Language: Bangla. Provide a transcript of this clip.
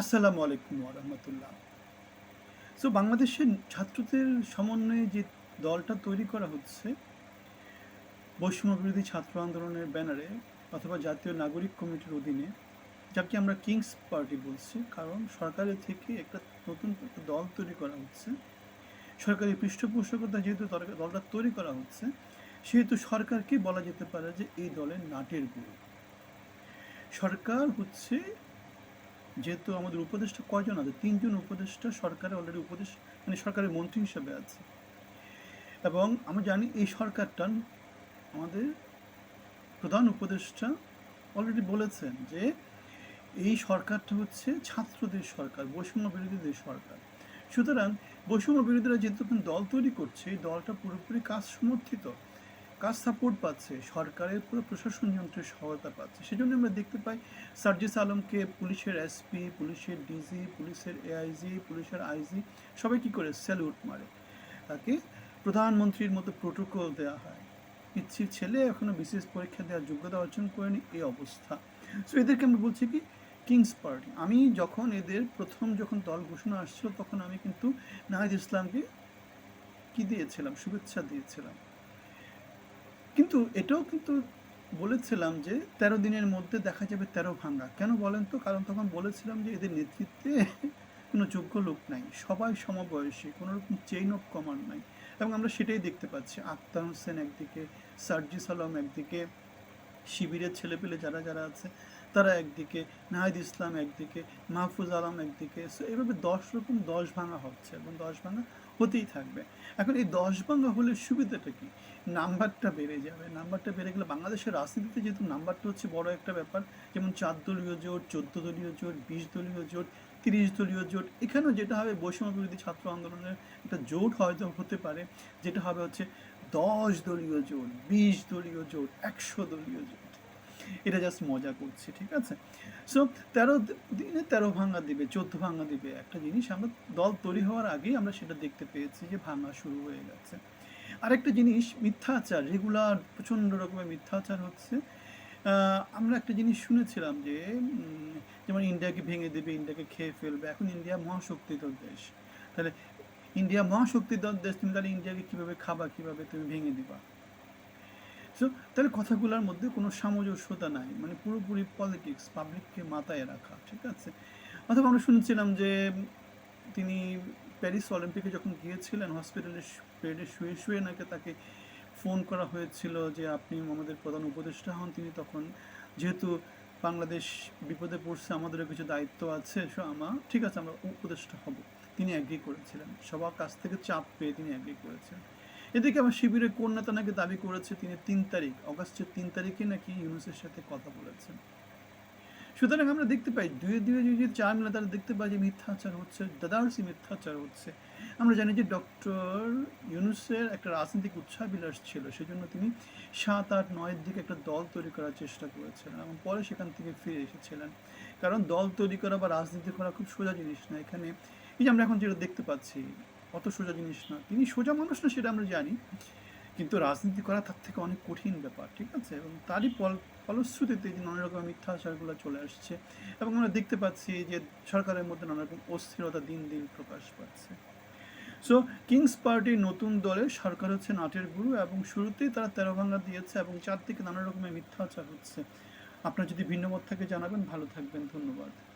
আসসালামু আলাইকুম রহমতুল্লাহ। সো বাংলাদেশের ছাত্রদের সমন্বয়ে যে দলটা তৈরি করা হচ্ছে, বৈষম্য বিরোধী ছাত্র আন্দোলনের ব্যানারে অথবা জাতীয় নাগরিক কমিটির অধীনে, যাকে আমরা কিংস পার্টি বলছি, কারণ সরকারের থেকে একটা নতুন একটা দল তৈরি করা হচ্ছে। সরকারি পৃষ্ঠপোষকতা যেহেতু দলটা তৈরি করা হচ্ছে, সেহেতু সরকারকে বলা যেতে পারে যে এই দলের নাটের গুরু। সরকার হচ্ছে যেহেতু আমাদের উপদেষ্টা কয়জন আছে? তিনজন উপদেষ্টা, সরকারে অলরেডি উপদেশ মানে সরকারের মন্ত্রী হিসেবে আছে। এবং আমরা জানি এই সরকারটা আমাদের প্রধান উপদেষ্টা অলরেডি বলেছেন যে এই সরকারটা হচ্ছে ছাত্রদের সরকার, বৈষম্য বিরোধীদের সরকার। সুতরাং বৈষম্য বিরোধীরা যেহেতু দল তৈরি করছে, এই দলটা পুরোপুরি কাজ সমর্থিত। কাজ সাপোর্ট পাচ্ছে, সরকারের পুরো প্রশাসন যন্ত্রের সহায়তা পাচ্ছে। সেজন্য আমরা দেখতে পাই সার্জিস আলমকে পুলিশের এসপি পুলিশের ডিজি পুলিশের এআইজি পুলিশের আইজি সবাই কি করে? স্যালুট মারে। তাকে প্রধানমন্ত্রীর মতো প্রোটোকল দেওয়া হয়। পিচ্ছির ছেলে এখনও বিশেষ পরীক্ষা দেওয়ার যোগ্যতা অর্জন করেনি, এই অবস্থা। সো এদেরকে আমি বলছি কি? কিংস পার্টি আমি যখন এদের প্রথম যখন দল ঘোষণা আসছিল, তখন আমি কিন্তু নাহিদ ইসলামকে কি দিয়েছিলাম? শুভেচ্ছা দিয়েছিলাম। কিন্তু এটাও কিন্তু বলেছিলাম যে তেরো দিনের মধ্যে দেখা যাবে তেরো ভাঙ্গা। কেন বলেন তো? কারণ তখন বলেছিলাম যে এদের নেতৃত্বে কোনো যোগ্য লোক নাই। সবাই সমবয়সী, কোনো রকম চেইন অফ কমান্ড নাই। এবং আমরা সেটাই দেখতে পাচ্ছি। আক্তার হোসেন একদিকে, সার্জিস আলম একদিকে, শিবিরের ছেলেপেলে যারা যারা আছে তারা একদিকে, নাহিদ ইসলাম একদিকে, মাহফুজ আলম একদিকে, সো এভাবে দশ রকম দশ ভাঙা হচ্ছে এবং দশ ভাঙা হতেই থাকবে। এখন এই দশ ভাঙা হলে সুবিধাটা কি? নাম্বারটা বেড়ে যাবে। নাম্বারটা বেড়ে গেলে বাংলাদেশের রাজনীতিতে যেহেতু নাম্বারটা হচ্ছে বড় একটা ব্যাপার, যেমন চার দলীয় জোট, চোদ্দ দলীয় জোট, বিশ দলীয় জোট, তিরিশ দলীয় জোট, এখানেও যেটা হবে বৈষম্য বিরোধী ছাত্র আন্দোলনের একটা জোট হয়তো হতে পারে, যেটা হবে হচ্ছে দশ দলীয় জোট, বিশ দলীয় জোট, একশো দলীয় জোট। এটা জাস্ট মজা করছি, ঠিক আছে? সো তেরো দিনে তেরো ভাঙা দিবে, চোদ্দ ভাঙা দিবে। একটা জিনিস আমরা দল তৈরি হওয়ার আগেই আমরা সেটা দেখতে পেয়েছি যে ভাঙা শুরু হয়ে গেছে। আরেকটা জিনিস, মিথ্যাচার রেগুলার প্রচণ্ড রকমের মিথ্যাচার হচ্ছে। আমরা একটা জিনিস শুনেছিলাম যে যেমন ইন্ডিয়াকে ভেঙে দেবে, ইন্ডিয়াকে খেয়ে ফেলবে, এখন ইন্ডিয়া মহাশক্তিধর দেশ। তাহলে, ইন্ডিয়া মহাশক্তিধর দেশ, তুমি তাহলে ইন্ডিয়াকে কীভাবে খাবা, কীভাবে তুমি ভেঙে দিবা? সো তাহলে কথাগুলোর মধ্যে কোনো সামঞ্জস্যতা নাই। মানে পুরোপুরি পলিটিক্স পাবলিককে মাথায় রাখা, ঠিক আছে? অথবা আমরা শুনেছিলাম যে তিনি প্যারিস অলিম্পিকে যখন গিয়েছিলেন, হসপিটালে বেডে শুয়ে শুয়ে নাকি তাকে ফোন করা হয়েছিল যে আপনি আমাদের প্রধান উপদেষ্টা হন। তিনি তখন, যেহেতু বাংলাদেশ বিপদে পড়ছে, আমাদেরও কিছু দায়িত্ব আছে, সো আমার ঠিক আছে, আমরা উপদেষ্টা হব। তিনি অ্যাগ্রি করেছিলেন। সবার কাছ থেকে চাপ পেয়ে তিনি অ্যাগ্রি করেছেন এদিকে আমার শিবিরের কোন নেতা নাকি দাবি করেছে তিনি তিন তারিখ, অগাস্টের তিন তারিখে নাকি ইউনুসের সাথে কথা বলেছেন। সুতরাং আমরা দেখতে পাই দুয়ে দুয়ে যে চার মিলে তারা দেখতে পাই যে মিথ্যাচার হচ্ছে, দাদারসি মিথ্যাচার হচ্ছে। আমরা জানি যে ডক্টর ইউনুসের একটা রাজনৈতিক উৎসাহবিলাস ছিল, সেজন্য তিনি সাত আট নয়ের দিকে একটা দল তৈরি করার চেষ্টা করেছিলেন এবং পরে সেখান থেকে ফিরে এসেছিলেন। কারণ দল তৈরি করা বা রাজনীতি করা খুব সোজা জিনিস না। এখানে এই যে আমরা এখন যেটা দেখতে পাচ্ছি অত সোজা জিনিস না। তিনি সোজা মানুষ না, সেটা আমরা জানি। কিন্তু রাজনীতি করা তার থেকে অনেক কঠিন ব্যাপার, ঠিক আছে? এবং তারই ফল, ফলশ্রুতিতে যে নানা রকম মিথ্যাচারগুলো চলে আসছে এবং আমরা দেখতে পাচ্ছি যে সরকারের মধ্যে নানা রকম অস্থিরতা দিন দিন প্রকাশ পাচ্ছে। সো কিংস পার্টির নতুন দলে সরকার হচ্ছে নাটের গুরু এবং শুরুতেই তারা তেরো ভাঙা দিয়েছে এবং চারদিকে নানা রকমের মিথ্যাচার হচ্ছে। আপনার যদি ভিন্ন মত থাকে জানাবেন। ভালো থাকবেন। ধন্যবাদ।